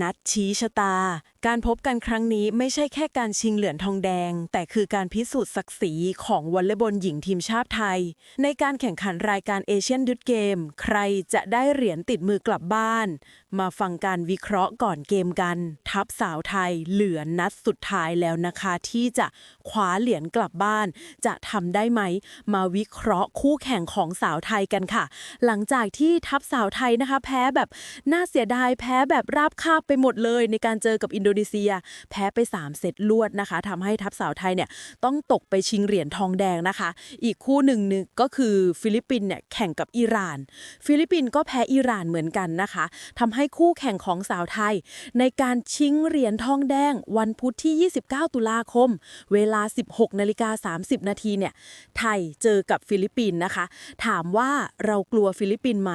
นัดชี้ชะตา การพบกันครั้งนี้ไม่ใช่แค่การชิงเหรียญทองแดง แต่คือการพิสูจน์ศักดิ์ศรีของวอลเลย์บอลหญิงทีมชาติไทย ในการแข่งขันรายการเอเชียนดุดเกม ใครจะได้เหรียญติดมือกลับบ้านมาฟังการวิเคราะห์ก่อนเกมกัน ทัพสาวไทยเหลือนัดสุดท้ายแล้วนะคะ ที่จะคว้าเหรียญกลับบ้าน จะทำได้ไหม มาวิเคราะห์คู่แข่งของสาวไทยกันค่ะ หลังจากที่ทัพสาวไทยนะคะ แพ้แบบน่าเสียดายแพ้แบบราบคาบไปหมดเลย ในการเจอกับอินโดนีเซีย แพ้ไป3เซตลวดนะคะทำให้ทัพสาวไทยเนี่ยต้องตกไปชิงเหรียญทองแดงนะคะ อีกคู่หนึ่งนึงก็คือฟิลิปปินส์เนี่ยแข่งกับอิหร่าน ฟิลิปปินส์ก็แพ้อิหร่านเหมือนกันนะคะทำใให้คู่แข่งของสาวไทย ในการชิงเหรียญทองแดง วันพุธที่ 29 ตุลาคม เวลา 16นาฬิกา30 นาทีเนี่ย ไทยเจอกับฟิลิปปินส์นะคะ ถามว่าเรากลัวฟิลิปปินส์ไหม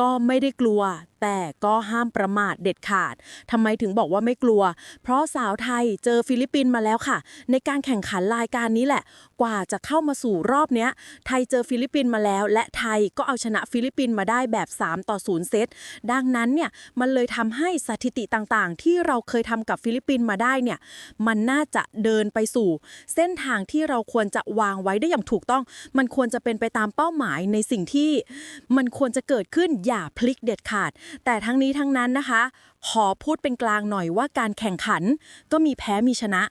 ก็ไม่ได้กลัวแต่ก็ห้ามประมาทเด็ดขาดทำไมถึงบอกว่าไม่กลัว เพราะสาวไทยเจอฟิลิปปินส์มาแล้วค่ะ ในการแข่งขันรายการนี้แหละ กว่าจะเข้ามาสู่รอบเนี้ย ไทยเจอฟิลิปปินส์มาแล้ว และไทยก็เอาชนะฟิลิปปินส์มาได้แบบ 3 ต่อ 0 เซต ดังนั้นเนี่ยมันเลยทำให้สถิติต่างๆ ที่เราเคยทำกับฟิลิปปินส์มาได้เนี่ยมันน่าจะเดินไปสู่ เส้นทางที่เราควรจะวางไว้ได้อย่างถูกต้อง มันควรจะเป็นไปตามเป้าหมายในสิ่งที่ มันควรจะเกิดขึ้นอย่าพลิกเด็ดขาดแต่ทั้งนี้ทั้งนั้นนะคะ ขอพูดเป็นกลางหน่อยว่าการแข่งขันก็มีแพ้มีชนะ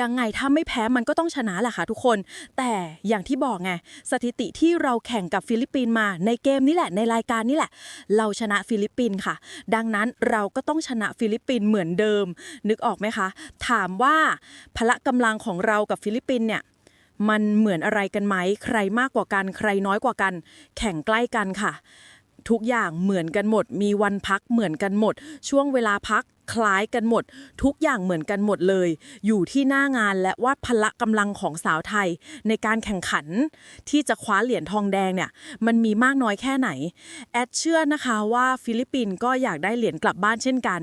ยังไงถ้าไม่แพ้มันก็ต้องชนะแหละค่ะทุกคน แต่อย่างที่บอกไงสถิติที่เราแข่งกับฟิลิปปินส์มาในเกมนี้แหละในรายการนี้แหละ เราชนะฟิลิปปินส์ค่ะ ดังนั้นเราก็ต้องชนะฟิลิปปินส์เหมือนเดิม นึกออกไหมคะ ถามว่าพละกำลังของเรากับฟิลิปปินส์เนี่ยมันเหมือนอะไรกันไหม ใครมากกว่ากัน ใครน้อยกว่ากัน แข่งใกล้กันค่ะ ทุกอย่างเหมือนกันหมด มีวันพักเหมือนกันหมด ช่วงเวลาพัก คล้ายกันหมด ทุกอย่างเหมือนกันหมดเลย อยู่ที่หน้างานและว่าพละกำลังของสาวไทย ในการแข่งขันที่จะคว้าเหรียญทองแดงเนี่ย มันมีมากน้อยแค่ไหน แอดเชื่อนะคะว่าฟิลิปปินส์ก็อยากได้เหรียญกลับบ้านเช่นกัน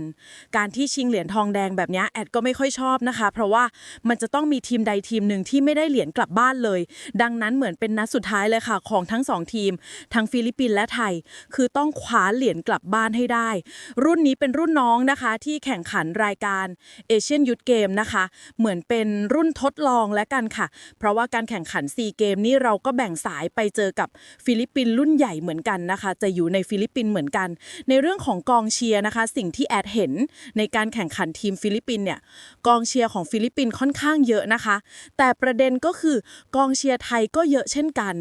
การที่ชิงเหรียญทองแดงแบบนี้แอดก็ไม่ค่อยชอบนะคะ เพราะว่ามันจะต้องมีทีมใดทีมหนึ่งที่ไม่ได้เหรียญกลับบ้านเลย ดังนั้นเหมือนเป็นนัดสุดท้ายเลยค่ะของทั้งสองทีม ทั้งฟิลิปปินส์และไทย คือต้องคว้าเหรียญกลับบ้านให้ได้ รุ่นนี้เป็นรุ่นน้องนะคะที่แข่งขันรายการเอเชียนยูทธเกมนะคะ เหมือนเป็นรุ่นทดลองและกันค่ะ เพราะว่าการแข่งขันซีเกมนี่เราก็แบ่งสายไปเจอกับฟิลิปปินส์รุ่นใหญ่เหมือนกันนะคะ จะอยู่ในฟิลิปปินส์เหมือนกัน ในเรื่องของกองเชียร์นะคะ สิ่งที่แอดเห็นในการแข่งขันทีมฟิลิปปินส์เนี่ยกองเชียร์ของฟิลิปปินส์ค่อนข้างเยอะนะคะ แต่ประเด็นก็คือกองเชียร์ไทยก็เยอะเช่นกัน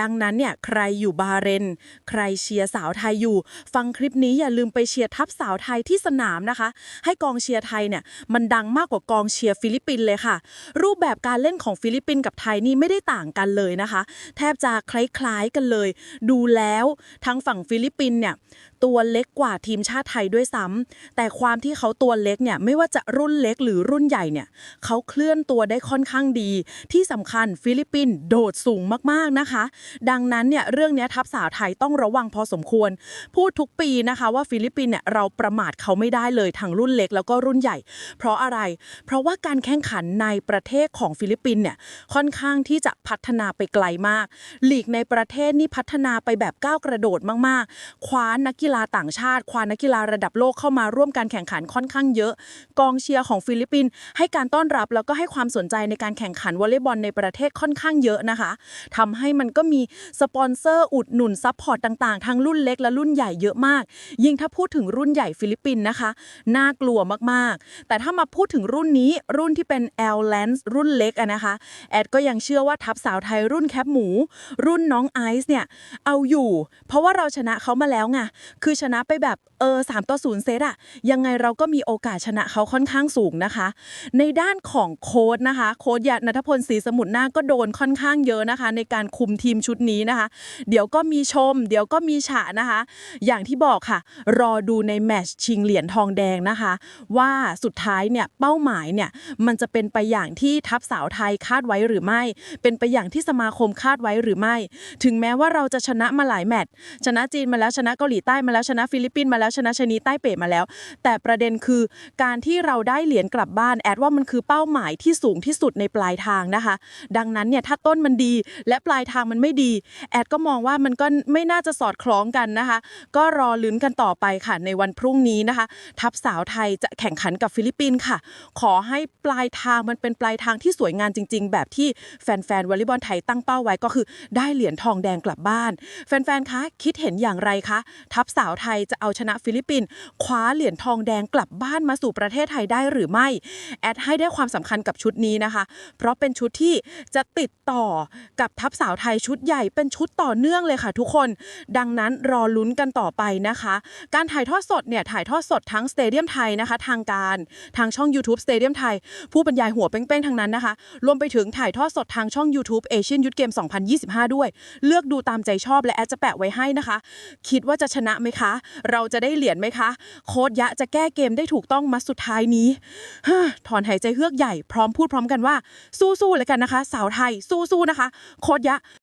ดังนั้นเนี่ยใครอยู่บาเรน ใครเชียร์สาวไทยอยู่ ฟังคลิปนี้อย่าลืมไปเชียร์ทัพสาวไทยที่สนามนะคะให้กองเชียร์ไทยเนี่ยมันดังมากกว่ากองเชียร์ฟิลิปปินส์เลยค่ะ รูปแบบการเล่นของฟิลิปปินส์กับไทยนี่ไม่ได้ต่างกันเลยนะคะ แทบจะคล้ายๆกันเลย ดูแล้วทั้งฝั่งฟิลิปปินส์เนี่ย ตัวเล็กกว่าทีมชาติไทยด้วยซ้ำแต่ความที่เขาตัวเล็กเนี่ยไม่ว่าจะรุ่นเล็กหรือรุ่นใหญ่เนี่ยเขาเคลื่อนตัวได้ค่อนข้างดี ที่สำคัญฟิลิปปินส์โดดสูงมากๆนะคะ ดังนั้นเนี่ยเรื่องนี้ทัพสาวไทยต้องระวังพอสมควร พูดทุกปีนะคะว่าฟิลิปปินส์เนี่ยเราประมาทเขาไม่ได้เลยทั้งรุ่นเล็กแล้วก็รุ่นใหญ่ เพราะอะไร เพราะว่าการแข่งขันในประเทศของฟิลิปปินส์เนี่ยค่อนข้างที่จะพัฒนาไปไกลมากลีกในประเทศนี่พัฒนาไปแบบก้าวกระโดดมากๆ คว้านักกีฬาฬาต่างชาติ ควานักกีฬาระดับโลกเข้ามาร่วมการแข่งขันค่อนข้างเยอะ กองเชียร์ของฟิลิปปินส์ให้การต้อนรับแล้วก็ให้ความสนใจในการแข่งขันวอลเลย์บอลในประเทศค่อนข้างเยอะนะคะทำให้มันก็มีสปอนเซอร์อุดหนุนซัพพอร์ตต่างๆ ทั้งรุ่นเล็กและรุ่นใหญ่เยอะมาก ยิ่งถ้าพูดถึงรุ่นใหญ่ฟิลิปปินส์นะคะ น่ากลัวมากๆ แต่ถ้ามาพูดถึงรุ่นนี้รุ่นที่เป็น L Lens รุ่นเล็กอะนะคะ แอดก็ยังเชื่อว่าทัพสาวไทยรุ่นแคปหมู รุ่นน้องไอซ์เนี่ยเอาอยู่ เพราะว่าเราชนะเขามาแล้วไงคือชนะไปแบบ เออสามต่อศูนย์เซตอะยังไงเราก็มีโอกาสชนะเขาค่อนข้างสูงนะคะ ในด้านของโค้ดนะคะ โค้ดยานัทพลศรีสมุทรหน้าก็โดนค่อนข้างเยอะนะคะ ในการคุมทีมชุดนี้นะคะ เดี๋ยวก็มีชม เดี๋ยวก็มีฉะนะคะ อย่างที่บอกค่ะ รอดูในแมตช์ชิงเหรียญทองแดงนะคะ ว่าสุดท้ายเนี่ยเป้าหมายเนี่ยมันจะเป็นไปอย่างที่ทัพสาวไทยคาดไว้หรือไม่ เป็นไปอย่างที่สมาคมคาดไว้หรือไม่ ถึงแม้ว่าเราจะชนะมาหลายแมตช์ชนะจีนมาแล้วชนะเกาหลีใต้มาแล้วชนะฟิลิปปินส์มาแล้วชนะชนีใต้เป๋มาแล้ว แต่ประเด็นคือการที่เราได้เหรียญกลับบ้านแอดว่ามันคือเป้าหมายที่สูงที่สุดในปลายทางนะคะ ดังนั้นเนี่ยถ้าต้นมันดี และปลายทางมันไม่ดี แอดก็มองว่ามันก็ไม่น่าจะสอดคล้องกันนะคะ ก็รอลุ้นกันต่อไปค่ะในวันพรุ่งนี้นะคะ ทัพสาวไทยจะแข่งขันกับฟิลิปปินส์ค่ะ ขอให้ปลายทางมันเป็นปลายทางที่สวยงามจริง ๆ แบบที่แฟนๆวอลเลย์บอลไทยตั้งเป้าไว้ก็คือ ได้เหรียญทองแดงกลับบ้าน แฟนๆคะคิดเห็นอย่างไรคะทัพสาวไทยจะเอาชนะฟิลิปปินส์คว้าเหรียญทองแดงกลับบ้านมาสู่ประเทศไทยได้หรือไม่ แอดให้ได้ความสำคัญกับชุดนี้นะคะ เพราะเป็นชุดที่จะติดต่อกับทัพสาวไทยชุดใหญ่เป็นชุดต่อเนื่องเลยค่ะทุกคน ดังนั้นรอลุ้นกันต่อไปนะคะ การถ่ายทอดสดเนี่ยถ่ายทอดสดทั้งสเตเดียมไทยนะคะ ทางการทางช่อง YouTube สเตเดียมไทย ผู้บรรยายหัวเป้งๆทั้งนั้นนะคะ รวมไปถึงถ่ายทอดสดทางช่อง YouTube Asian Youth Game 2025 ด้วย เลือกดูตามใจชอบและแอดจะแปะไว้ให้นะคะ คิดว่าจะชนะไหมคะ เราจะได้ได้เหรียญไหมคะ โค้ดยะจะแก้เกมได้ถูกต้องมาสุดท้ายนี้ถอนหายใจเฮือกใหญ่พร้อมพูดพร้อมกันว่าสู้ๆเลยกันนะคะ สาวไทยสู้ๆนะคะ โค้ดยะ